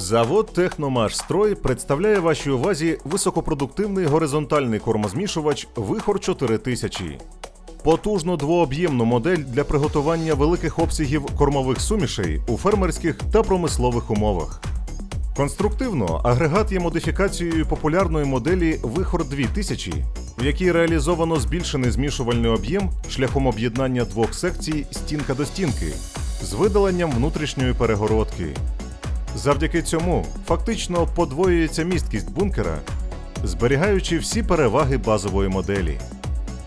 Завод Техномашстрой представляє вашій увазі високопродуктивний горизонтальний кормозмішувач Вихор 4000. Потужну двооб'ємну модель для приготування великих обсягів кормових сумішей у фермерських та промислових умовах. Конструктивно агрегат є модифікацією популярної моделі Вихор 2000, в якій реалізовано збільшений змішувальний об'єм шляхом об'єднання двох секцій стінка до стінки з видаленням внутрішньої перегородки. Завдяки цьому фактично подвоюється місткість бункера, зберігаючи всі переваги базової моделі.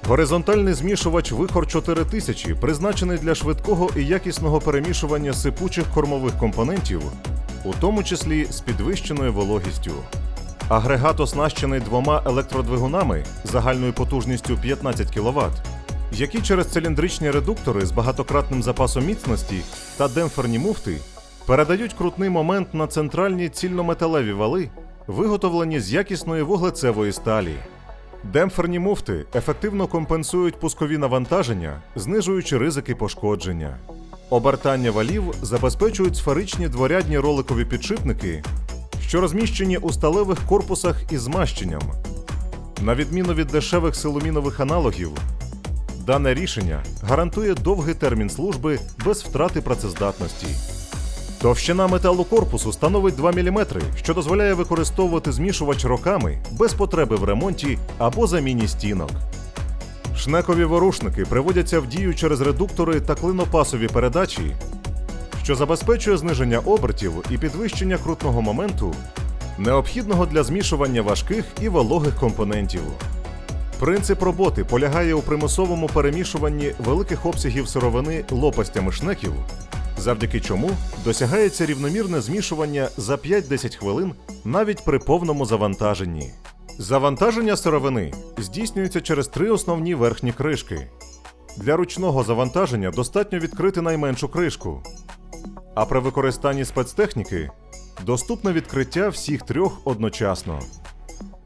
Горизонтальний змішувач Вихор 4000 призначений для швидкого і якісного перемішування сипучих кормових компонентів, у тому числі з підвищеною вологістю. Агрегат оснащений двома електродвигунами загальною потужністю 15 кВт, які через циліндричні редуктори з багатократним запасом міцності та демпферні муфти передають крутний момент на центральні цільнометалеві вали, виготовлені з якісної вуглецевої сталі. Демпферні муфти ефективно компенсують пускові навантаження, знижуючи ризики пошкодження. Обертання валів забезпечують сферичні дворядні роликові підшипники, що розміщені у сталевих корпусах із змащенням. На відміну від дешевих силумінових аналогів, дане рішення гарантує довгий термін служби без втрати працездатності. Товщина металу корпусу становить 2 мм, що дозволяє використовувати змішувач роками без потреби в ремонті або заміні стінок. Шнекові ворушники приводяться в дію через редуктори та клинопасові передачі, що забезпечує зниження обертів і підвищення крутного моменту, необхідного для змішування важких і вологих компонентів. Принцип роботи полягає у примусовому перемішуванні великих обсягів сировини лопастями шнеків, завдяки чому досягається рівномірне змішування за 5-10 хвилин навіть при повному завантаженні. Завантаження сировини здійснюється через три основні верхні кришки. Для ручного завантаження достатньо відкрити найменшу кришку. А при використанні спецтехніки доступне відкриття всіх трьох одночасно.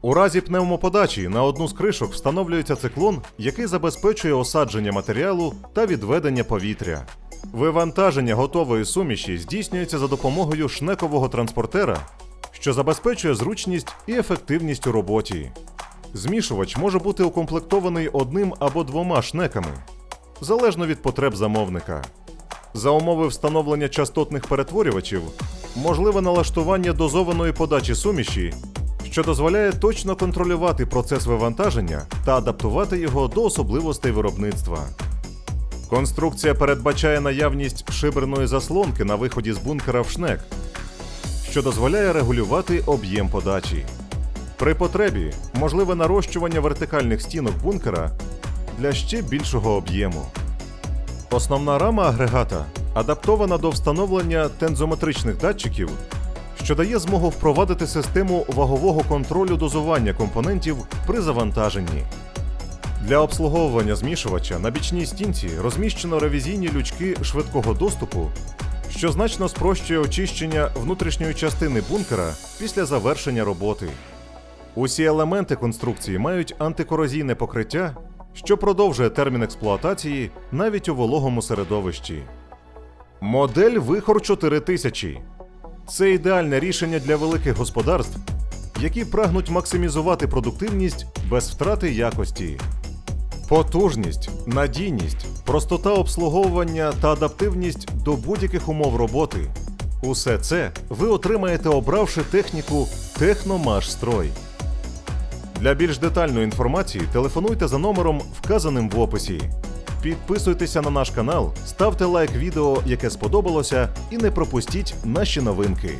У разі пневмоподачі на одну з кришок встановлюється циклон, який забезпечує осадження матеріалу та відведення повітря. Вивантаження готової суміші здійснюється за допомогою шнекового транспортера, що забезпечує зручність і ефективність у роботі. Змішувач може бути укомплектований одним або двома шнеками, залежно від потреб замовника. За умови встановлення частотних перетворювачів можливе налаштування дозованої подачі суміші, що дозволяє точно контролювати процес вивантаження та адаптувати його до особливостей виробництва. Конструкція передбачає наявність шиберної заслонки на виході з бункера в шнек, що дозволяє регулювати об'єм подачі. При потребі можливе нарощування вертикальних стінок бункера для ще більшого об'єму. Основна рама агрегата адаптована до встановлення тензометричних датчиків, що дає змогу впровадити систему вагового контролю дозування компонентів при завантаженні. Для обслуговування змішувача на бічній стінці розміщено ревізійні лючки швидкого доступу, що значно спрощує очищення внутрішньої частини бункера після завершення роботи. Усі елементи конструкції мають антикорозійне покриття, що продовжує термін експлуатації навіть у вологому середовищі. Модель Вихор 4000 це ідеальне рішення для великих господарств, які прагнуть максимізувати продуктивність без втрати якості. Потужність, надійність, простота обслуговування та адаптивність до будь-яких умов роботи. Усе це ви отримаєте, обравши техніку Техномашстрой. Для більш детальної інформації телефонуйте за номером, вказаним в описі. Підписуйтеся на наш канал, ставте лайк відео, яке сподобалося, і не пропустіть наші новинки.